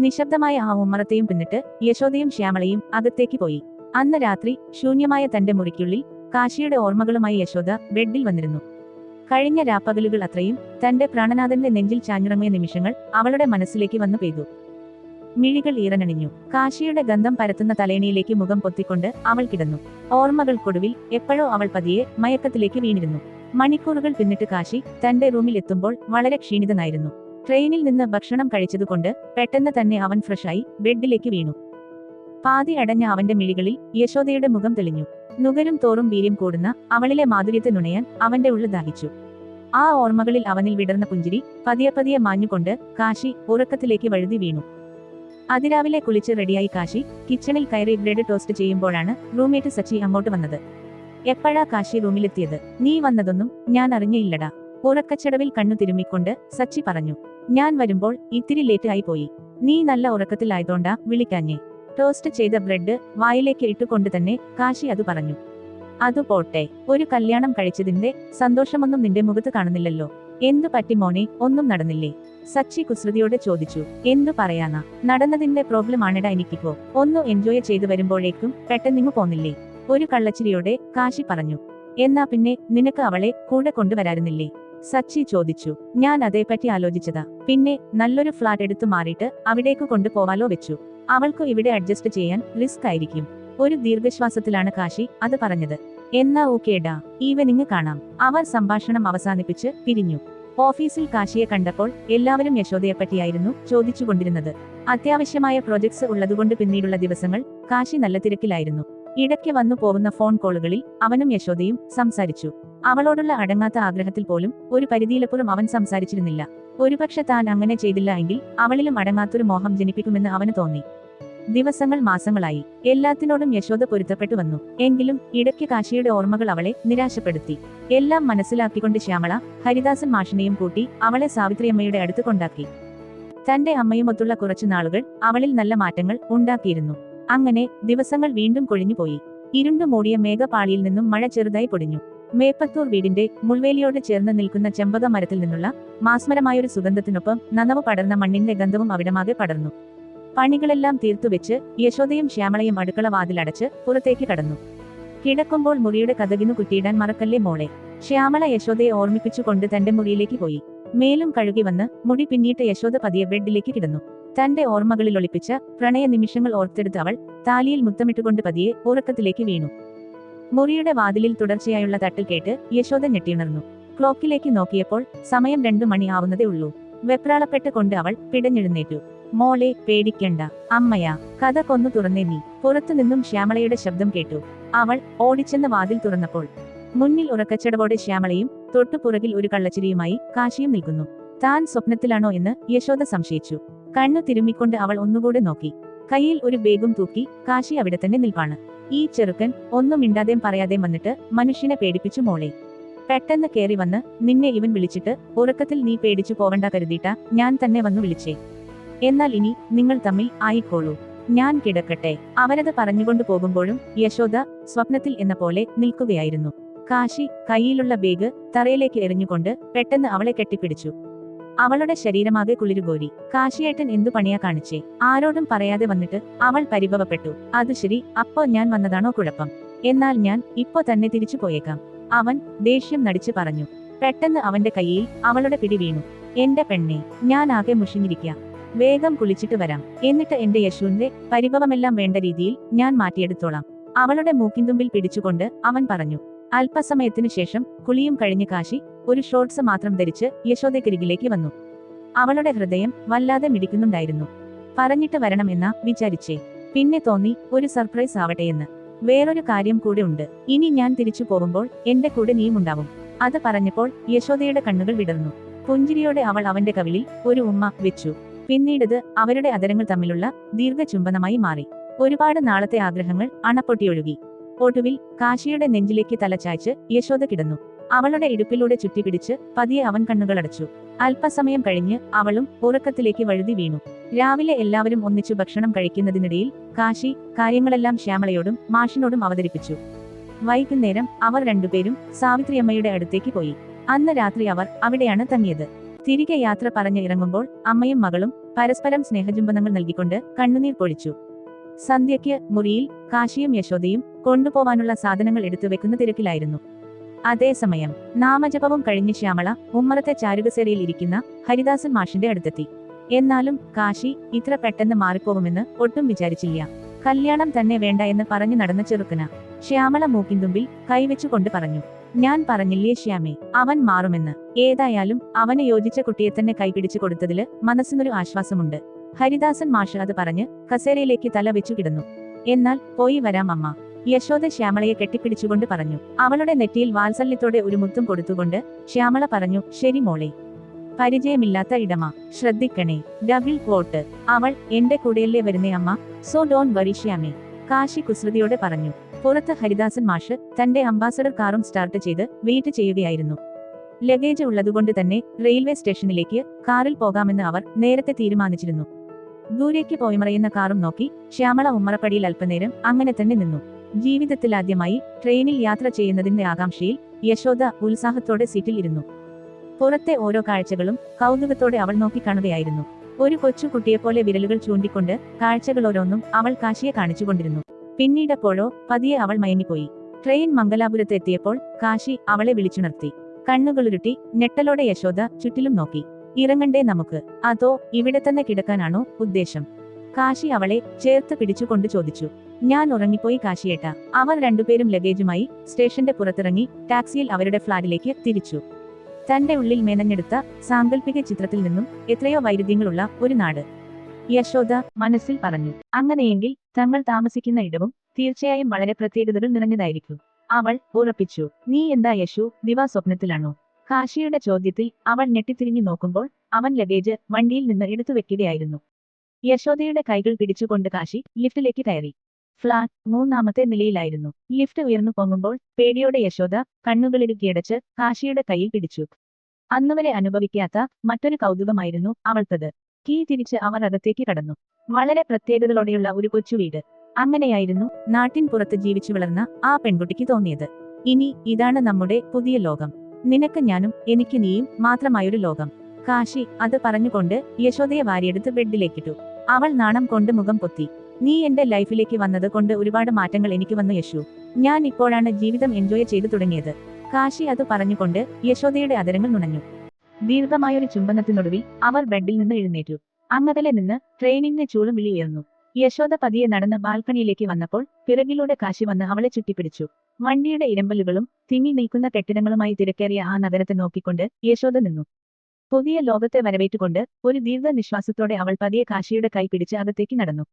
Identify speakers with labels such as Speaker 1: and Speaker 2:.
Speaker 1: നിശബ്ദമായ ആ ഉമ്മറത്തെയും പിന്നിട്ട് യശോദയും ശ്യാമളയും അകത്തേക്ക് പോയി. അന്ന് രാത്രി ശൂന്യമായ തന്റെ മുറിക്കുള്ളിൽ കാശിയുടെ ഓർമ്മകളുമായി യശോദ ബെഡിൽ വന്നിരുന്നു. കഴിഞ്ഞ രാപ്പകലുകൾ അത്രയും തന്റെ പ്രാണനാഥന്റെ നെഞ്ചിൽ ചാഞ്ഞിറങ്ങിയ നിമിഷങ്ങൾ അവളുടെ മനസ്സിലേക്ക് വന്നു പെയ്തു. മിഴികൾ ഈറനണിഞ്ഞു. കാശിയുടെ ഗന്ധം പരത്തുന്ന തലേണിയിലേക്ക് മുഖം പൊത്തിക്കൊണ്ട് അവൾ കിടന്നു. ഓർമ്മകൾക്കൊടുവിൽ എപ്പോഴോ അവൾ പതിയെ മയക്കത്തിലേക്ക് വീണിരുന്നു. മണിക്കൂറുകൾ പിന്നിട്ട് കാശി തന്റെ റൂമിൽ എത്തുമ്പോൾ വളരെ ക്ഷീണിതനായിരുന്നു. ട്രെയിനിൽ നിന്ന് ഭക്ഷണം കഴിച്ചതുകൊണ്ട് പെട്ടെന്ന് തന്നെ അവൻ ഫ്രഷായി ബെഡിലേക്ക് വീണു. പാതി അടഞ്ഞ അവന്റെ മിഴികളിൽ യശോദയുടെ മുഖം തെളിഞ്ഞു. നുകരും തോറും വീര്യം കൂടുന്ന അവളിലെ മാധുര്യത്തെ നുണയാൻ അവന്റെ ഉള്ളു ദാഹിച്ചു. ആ ഓർമ്മകളിൽ അവനിൽ വിടർന്ന പുഞ്ചിരി പതിയെ പതിയെ മാഞ്ഞുകൊണ്ട് കാശി ഉറക്കത്തിലേക്ക് വഴുതി വീണു. അതിരാവിലെ കുളിച്ച് റെഡിയായി കാശി കിച്ചണിൽ കയറി ബ്രെഡ് ടോസ്റ്റ് ചെയ്യുമ്പോഴാണ് റൂംമേറ്റ് സച്ചി അങ്ങോട്ട് വന്നത്. എപ്പോഴാ കാശി റൂമിലെത്തിയത്? നീ വന്നതൊന്നും ഞാൻ അറിഞ്ഞയില്ലടാ ഉറക്കച്ചടവിൽ കണ്ണു തിരുമ്മിക്കൊണ്ട് സച്ചി പറഞ്ഞു ഞാൻ വരുമ്പോൾ ഇത്തിരി ലേറ്റ് ആയി പോയി. നീ നല്ല ഉറക്കത്തിലായതോണ്ടാ വിളിക്കാഞ്ഞേ. ടോസ്റ്റ് ചെയ്ത ബ്രെഡ് വായിലേക്ക് ഇട്ടുകൊണ്ട് തന്നെ കാശി അത് പറഞ്ഞു അതു പോട്ടെ ഒരു കല്യാണം കഴിച്ചതിന്റെ സന്തോഷമൊന്നും നിന്റെ മുഖത്ത് കാണുന്നില്ലല്ലോ. എന്തു പറ്റി മോനെ? ഒന്നും നടന്നില്ലേ? സച്ചി കുസൃതിയോട് ചോദിച്ചു എന്തു പറയാനാ? നടന്നതിന്റെ പ്രോബ്ലം ആണെടാ എനിക്കിപ്പോ. ഒന്ന് എൻജോയ് ചെയ്തു വരുമ്പോഴേക്കും പെട്ടെന്നിങ്ങു പോന്നില്ലേ? ഒരു കള്ളച്ചിരിയോടെ കാശി പറഞ്ഞു എന്നാ പിന്നെ നിനക്ക് അവളെ കൂടെ കൊണ്ടുവരാറുന്നില്ലേ? സച്ചി ചോദിച്ചു ഞാൻ അതേപ്പറ്റി ആലോചിച്ചതാ. പിന്നെ നല്ലൊരു ഫ്ലാറ്റ് എടുത്തു മാറിയിട്ട് അവിടേക്ക് കൊണ്ടുപോവാലോ വെച്ചു. അവൾക്കു ഇവിടെ അഡ്ജസ്റ്റ് ചെയ്യാൻ റിസ്ക് ആയിരിക്കും. ഒരു ദീർഘശ്വാസത്തിലാണ് കാശി അത് പറഞ്ഞത്. എന്നാ ഓക്കേടാ ഈവനിങ് കാണാം. അവർ സംഭാഷണം അവസാനിപ്പിച്ച് പിരിഞ്ഞു. ഓഫീസിൽ കാശിയെ കണ്ടപ്പോൾ എല്ലാവരും യശോദയെപ്പറ്റിയായിരുന്നു ചോദിച്ചുകൊണ്ടിരുന്നത്. അത്യാവശ്യമായ പ്രോജക്ട്സ് ഉള്ളതുകൊണ്ട് പിന്നീടുള്ള ദിവസങ്ങൾ കാശി നല്ല തിരക്കിലായിരുന്നു. ഇടയ്ക്ക് വന്നു പോകുന്ന ഫോൺ കോളുകളിൽ അവനും യശോദയും സംസാരിച്ചു. അവളോടുള്ള അടങ്ങാത്ത ആഗ്രഹത്തിൽ പോലും ഒരു പരിധിയിലപ്പുറം അവൻ സംസാരിച്ചിരുന്നില്ല. ഒരുപക്ഷെ താൻ അങ്ങനെ ചെയ്തില്ല എങ്കിൽ അവളിലും അടങ്ങാത്തൊരു മോഹം ജനിപ്പിക്കുമെന്ന് അവന് തോന്നി. ദിവസങ്ങൾ മാസങ്ങളായി. എല്ലാത്തിനോടും യശോദ പൊരുത്തപ്പെട്ടു വന്നു. എങ്കിലും ഇടയ്ക്ക് കാശിയുടെ ഓർമ്മകൾ അവളെ നിരാശപ്പെടുത്തി. എല്ലാം മനസ്സിലാക്കിക്കൊണ്ട് ശ്യാമള ഹരിദാസൻ മാഷിനെയും കൂട്ടി അവളെ സാവിത്രിയമ്മയുടെ അടുത്ത് കൊണ്ടാക്കി. തന്റെ അമ്മയുമൊത്തുള്ള കുറച്ചു നാളുകൾ അവളിൽ നല്ല മാറ്റങ്ങൾ ഉണ്ടാക്കിയിരുന്നു. അങ്ങനെ ദിവസങ്ങൾ വീണ്ടും കൊഴിഞ്ഞുപോയി. ഇരുണ്ടു മൂടിയ മേഘപാളിയിൽ നിന്നും മഴ ചെറുതായി പൊടിഞ്ഞു. മേപ്പത്തൂർ വീടിന്റെ മുൾവേലിയോട് ചേർന്ന് നിൽക്കുന്ന ചെമ്പക മരത്തിൽ നിന്നുള്ള മാസ്മരമായൊരു സുഗന്ധത്തിനൊപ്പം നനവ് പടർന്ന മണ്ണിന്റെ ഗന്ധവും അവിടമാകെ പടർന്നു. പണികളെല്ലാം തീർത്തുവെച്ച് യശോദയും ശ്യാമളയും അടുക്കള വാതിലടച്ച് പുറത്തേക്ക് കടന്നു. കിടക്കുമ്പോൾ മുറിയുടെ കഥകിനു കുറ്റിയിടാൻ മറക്കല്ലേ മോളെ? ശ്യാമള യശോദയെ ഓർമ്മിപ്പിച്ചുകൊണ്ട് തന്റെ മുറിയിലേക്ക് പോയി. മേലും കഴുകി വന്ന് മുടി പിന്നീട്ട് യശോദ പതിയെ ബെഡിലേക്ക് കിടന്നു. തന്റെ ഓർമ്മകളിൽ ഒളിപ്പിച്ച പ്രണയ നിമിഷങ്ങൾ ഓർത്തെടുത്ത് അവൾ താലിയിൽ മുത്തമിട്ടുകൊണ്ട് പതിയെ ഉറക്കത്തിലേക്ക് വീണു. മുറിയുടെ വാതിലിൽ തുടർച്ചയായുള്ള തട്ടിൽ കേട്ട് യശോദ ഞെട്ടിയുണർന്നു. ക്ലോക്കിലേക്ക് നോക്കിയപ്പോൾ സമയം രണ്ടു മണി ആവുന്നതേ ഉള്ളൂ. വെപ്രാളപ്പെട്ട് കൊണ്ട് അവൾ പിടഞ്ഞെഴുന്നേറ്റു. മോളെ പേടിക്കണ്ട. അമ്മയാ കഥ കൊന്നു തുറന്നേ നീ. പുറത്തുനിന്നും ശ്യാമളയുടെ ശബ്ദം കേട്ടു. അവൾ ഓടിച്ചെന്ന് വാതിൽ തുറന്നപ്പോൾ മുന്നിൽ ഉറക്കച്ചടവോടെ ശ്യാമളയും തൊട്ടുപുറകിൽ ഒരു കള്ളച്ചിരിയുമായി കാശിയും നിൽക്കുന്നു. താൻ സ്വപ്നത്തിലാണോ എന്ന് യശോദ സംശയിച്ചു. കണ്ണു തിരുമ്മിക്കൊണ്ട് അവൾ ഒന്നുകൂടെ നോക്കി. കയ്യിൽ ഒരു ബേഗും തൂക്കി കാശി അവിടെ തന്നെ നിൽപ്പാണ്. ഈ ചെറുക്കൻ ഒന്നും മിണ്ടാതെ പറയാതെ വന്നിട്ട് മനുഷ്യനെ പേടിപ്പിച്ചു മോളെ. പെട്ടെന്ന് കയറി വന്ന് നിന്നെ ഇവൻ വിളിച്ചിട്ട് ഉറക്കത്തിൽ നീ പേടിച്ചു പോവണ്ട കരുതിയിട്ട ഞാൻ തന്നെ വന്നു വിളിച്ചേ. എന്നാൽ ഇനി നിങ്ങൾ തമ്മിൽ ആയിക്കോളൂ. ഞാൻ കിടക്കട്ടെ. അവരത് പറഞ്ഞുകൊണ്ട് പോകുമ്പോഴും യശോദ സ്വപ്നത്തിൽ എന്ന പോലെ നിൽക്കുകയായിരുന്നു. കാശി കയ്യിലുള്ള ബേഗ് തറയിലേക്ക് എറിഞ്ഞുകൊണ്ട് പെട്ടെന്ന് അവളെ കെട്ടിപ്പിടിച്ചു. അവളുടെ ശരീരമാകെ കുളിരുകോരി കാശിയേട്ടൻ എന്തു പണിയാ കാണിച്ചേ? ആരോടും പറയാതെ വന്നിട്ട് അവൾ പരിഭവപ്പെട്ടു. അത് ശരി അപ്പോ ഞാൻ വന്നതാണോ കുഴപ്പം? എന്നാൽ ഞാൻ ഇപ്പോ തന്നെ തിരിച്ചു പോയേക്കാം. അവൻ ദേഷ്യം നടിച്ചു പറഞ്ഞു. പെട്ടെന്ന് അവന്റെ കയ്യിൽ അവളുടെ പിടി വീണു. എന്റെ പെണ്ണെ ഞാൻ ആകെ മുഷിഞ്ഞിരിക്കാം. വേഗം കുളിച്ചിട്ട് വരാം. എന്നിട്ട് എന്റെ യശുവിന്റെ പരിഭവമെല്ലാം വേണ്ട രീതിയിൽ ഞാൻ മാറ്റിയെടുത്തോളാം. അവളുടെ മൂക്കിന്തുമ്പിൽ പിടിച്ചുകൊണ്ട് അവൻ പറഞ്ഞു. അല്പസമയത്തിനു ശേഷം കുളിയും കഴിഞ്ഞ് കാശി ഒരു ഷോർട്സ് മാത്രം ധരിച്ച് യശോദക്കരികിലേക്ക് വന്നു. അവളുടെ ഹൃദയം വല്ലാതെ മിടിക്കുന്നുണ്ടായിരുന്നു. പറഞ്ഞിട്ട് വരണമെന്ന വിചാരിച്ചേ. പിന്നെ തോന്നി ഒരു സർപ്രൈസ് ആവട്ടെ എന്ന് വേറൊരു കാര്യം കൂടെ ഉണ്ട്. ഇനി ഞാൻ തിരിച്ചു പോകുമ്പോൾ എന്റെ കൂടെ നീയും ഉണ്ടാവും. അത് പറഞ്ഞപ്പോൾ യശോദയുടെ കണ്ണുകൾ വിടർന്നു. പുഞ്ചിരിയോടെ അവൾ അവന്റെ കവിളിൽ ഒരു ഉമ്മ വെച്ചു. പിന്നീടത് അവരുടെ അതരങ്ങൾ തമ്മിലുള്ള ദീർഘചുംബനമായി മാറി. ഒരുപാട് നാളത്തെ ആഗ്രഹങ്ങൾ അണപ്പൊട്ടിയൊഴുകി. ഒടുവിൽ കാശിയുടെ നെഞ്ചിലേക്ക് തലചായ്ച്ച് യശോദ കിടന്നു. അവളുടെ ഇടുപ്പിലൂടെ ചുറ്റിപ്പിടിച്ച് പതിയെ അവൻ കണ്ണുകളടച്ചു. അല്പസമയം കഴിഞ്ഞ് അവളും ഉറക്കത്തിലേക്ക് വഴുതി വീണു. രാവിലെ എല്ലാവരും ഒന്നിച്ചു ഭക്ഷണം കഴിക്കുന്നതിനിടയിൽ കാശി കാര്യങ്ങളെല്ലാം ശ്യാമളയോടും മാഷിനോടും അവതരിപ്പിച്ചു. വൈകുന്നേരം അവർ രണ്ടുപേരും സാവിത്രിയമ്മയുടെ അടുത്തേക്ക് പോയി. അന്ന് രാത്രി അവർ അവിടെയാണ് തങ്ങിയത്. തിരികെ യാത്ര പറഞ്ഞ് ഇറങ്ങുമ്പോൾ അമ്മയും മകളും പരസ്പരം സ്നേഹചുംബനങ്ങൾ നൽകിക്കൊണ്ട് കണ്ണുനീർ പൊഴിച്ചു. സന്ധ്യയ്ക്ക് മുറിയിൽ കാശിയും യശോദയും കൊണ്ടുപോവാനുള്ള സാധനങ്ങൾ എടുത്തു വെക്കുന്ന തിരക്കിലായിരുന്നു. അതേസമയം നാമജപവും കഴിഞ്ഞ് ശ്യാമള ഉമ്മറത്തെ ചാരുകസേരയിൽ ഇരിക്കുന്ന ഹരിദാസൻ മാഷിന്റെ അടുത്തെത്തി. എന്നാലും കാശി ഇത്ര പെട്ടെന്ന് മാറിപ്പോകുമെന്ന് ഒട്ടും വിചാരിച്ചില്ല. കല്യാണം തന്നെ വേണ്ട എന്ന് പറഞ്ഞു നടന്ന ചെറുക്കന ശ്യാമള മൂക്കിൻതുമ്പിൽ കൈവച്ചുകൊണ്ട് പറഞ്ഞു ഞാൻ പറഞ്ഞില്ലേ ശ്യാമേ അവൻ മാറുമെന്ന്. ഏതായാലും അവനെ യോജിച്ച കുട്ടിയെ തന്നെ കൈപിടിച്ചു കൊടുത്തതിൽ മനസ്സിനൊരു ആശ്വാസമുണ്ട്. ഹരിദാസൻ മാഷ് അത് പറഞ്ഞ് കസേരയിലേക്ക് തല വെച്ചു കിടന്നു. എന്നാൽ പോയി വരാം അമ്മ. യശോദ ശ്യാമളയെ കെട്ടിപ്പിടിച്ചുകൊണ്ട് പറഞ്ഞു. അവളുടെ നെറ്റിയിൽ വാത്സല്യത്തോടെ ഒരു മുത്തും കൊടുത്തുകൊണ്ട് ശ്യാമള പറഞ്ഞു ശരി മോളെ. പരിചയമില്ലാത്ത ഇടമ. ശ്രദ്ധിക്കണേ. Double coat. അവൾ എന്റെ കൂടെയല്ലേ വരുന്നേ അമ്മ? സോ ഡോൺ വരി കാശി കുസൃതിയോടെ പറഞ്ഞു. പുറത്ത് ഹരിദാസൻ മാഷ് തന്റെ അംബാസഡർ കാറും സ്റ്റാർട്ട് ചെയ്ത് വെയിറ്റ് ചെയ്യുകയായിരുന്നു. ലഗേജ് ഉള്ളതുകൊണ്ട് തന്നെ റെയിൽവേ സ്റ്റേഷനിലേക്ക് കാറിൽ പോകാമെന്ന് അവർ നേരത്തെ തീരുമാനിച്ചിരുന്നു. ദൂരേക്ക് പോയമറയുന്ന കാറും നോക്കി ശ്യാമള ഉമ്മറപ്പടിയിൽ അല്പനേരം അങ്ങനെ തന്നെ നിന്നു. ജീവിതത്തിൽ ആദ്യമായി ട്രെയിനിൽ യാത്ര ചെയ്യുന്നതിന്റെ ആകാംക്ഷയിൽ യശോദ ഉത്സാഹത്തോടെ സീറ്റിൽ ഇരുന്നു. പുറത്തെ ഓരോ കാഴ്ചകളും കൗതുകത്തോടെ അവൾ നോക്കിക്കാണുകയായിരുന്നു ഒരു കൊച്ചു കുട്ടിയെപ്പോലെ വിരലുകൾ ചൂണ്ടിക്കൊണ്ട് കാഴ്ചകൾ ഓരോന്നും അവൾ കാശിയെ കാണിച്ചുകൊണ്ടിരുന്നു പിന്നീടപ്പോഴോ പതിയെ അവൾ മയങ്ങിപ്പോയി. ട്രെയിൻ മംഗലാപുരത്ത് എത്തിയപ്പോൾ കാശി അവളെ വിളിച്ചുണർത്തി. കണ്ണുകളുരുട്ടി ഞെട്ടലോടെ യശോദ ചുറ്റിലും നോക്കി. ഇറങ്ങണ്ടേ നമുക്ക്. അതോ ഇവിടെ തന്നെ കിടക്കാനാണോ ഉദ്ദേശം? കാശി അവളെ ചേർത്ത് പിടിച്ചുകൊണ്ട് ചോദിച്ചു. ഞാൻ ഉറങ്ങിപ്പോയി കാശിയേട്ട. അവർ രണ്ടുപേരും ലഗേജുമായി സ്റ്റേഷന്റെ പുറത്തിറങ്ങി ടാക്സിയിൽ അവരുടെ ഫ്ളാറ്റിലേക്ക് തിരിച്ചു. തന്റെ ഉള്ളിൽ മെനഞ്ഞെടുത്ത സാങ്കല്പിക ചിത്രത്തിൽ നിന്നും എത്രയോ വൈരുദ്ധ്യങ്ങളുള്ള ഒരു നാട്. യശോദ മനസ്സിൽ പറഞ്ഞു അങ്ങനെയെങ്കിൽ തങ്ങൾ താമസിക്കുന്ന ഇടവും തീർച്ചയായും വളരെ പ്രത്യേകതകൾ നിറഞ്ഞതായിരിക്കും. അവൾ ഉറപ്പിച്ചു നീ എന്താ യശു ദിവാ സ്വപ്നത്തിലാണോ കാശിയുടെ ചോദ്യത്തിൽ അവൾ ഞെട്ടിത്തിരിഞ്ഞു നോക്കുമ്പോൾ അവൻ ലഗേജ് വണ്ടിയിൽ നിന്ന് എടുത്തു വെക്കുകയായിരുന്നു. യശോദയുടെ കൈകൾ പിടിച്ചുകൊണ്ട് കാശി ലിഫ്റ്റിലേക്ക് കയറി. ഫ്ളാറ്റ് മൂന്നാമത്തെ നിലയിലായിരുന്നു. ലിഫ്റ്റ് ഉയർന്നു പൊങ്ങുമ്പോൾ പേടിയോടെ യശോദ കണ്ണുകളിടുക്കിയടച്ച് കാശിയുടെ കൈ പിടിച്ചു. അന്നുവരെ അനുഭവിക്കാത്ത മറ്റൊരു കൗതുകമായിരുന്നു അവൾക്കത്. കീ തിരിച്ച് അവർ അകത്തേക്ക് കടന്നു. വളരെ പ്രത്യേകതകളോടെയുള്ള ഒരു കൊച്ചു വീട്. അങ്ങനെയായിരുന്നു നാട്ടിൻ പുറത്ത് ജീവിച്ചു വളർന്ന ആ പെൺകുട്ടിക്ക് തോന്നിയത്. ഇനി ഇതാണ് നമ്മുടെ പുതിയ ലോകം. നിനക്ക് ഞാനും എനിക്ക് നീയും മാത്രമായൊരു ലോകം. കാശി അത് പറഞ്ഞുകൊണ്ട് യശോദയെ വാരിയെടുത്ത് ബെഡിലേക്കിട്ടു. അവൾ നാണം കൊണ്ട് മുഖം പൊത്തി. നീ എന്റെ ലൈഫിലേക്ക് വന്നത് കൊണ്ട് ഒരുപാട് മാറ്റങ്ങൾ എനിക്ക് വന്നു യശു. ഞാൻ ഇപ്പോഴാണ് ജീവിതം എൻജോയ് ചെയ്തു തുടങ്ങിയത്. കാശി അത് പറഞ്ഞുകൊണ്ട് യശോദയുടെ അതരങ്ങൾ നുണഞ്ഞു. ദീർഘമായൊരു ചുംബനത്തിനൊടുവിൽ അവർ ബെഡിൽ നിന്ന് എഴുന്നേറ്റു. അങ്ങതലെ നിന്ന് ട്രെയിനിന്റെ ചൂളും വിളിയേർന്നു യശോദ പതിയെ നടന്ന് ബാൽക്കണിയിലേക്ക് വന്നപ്പോൾ പിറകിലൂടെ കാശി വന്ന് അവളെ ചുറ്റിപ്പിടിച്ചു. വണ്ടിയുടെ ഇരമ്പലുകളും തിങ്ങി നിൽക്കുന്ന കെട്ടിടങ്ങളുമായി തിരക്കേറിയ ആ നഗരത്തെ നോക്കിക്കൊണ്ട് യശോദ നിന്നു. പുതിയ ലോകത്തെ വരവേറ്റുകൊണ്ട് ഒരു ദീർഘനിശ്വാസത്തോടെ അവൾ പതിയെ കാശിയുടെ കൈ പിടിച്ച് അകത്തേക്ക് നടന്നു.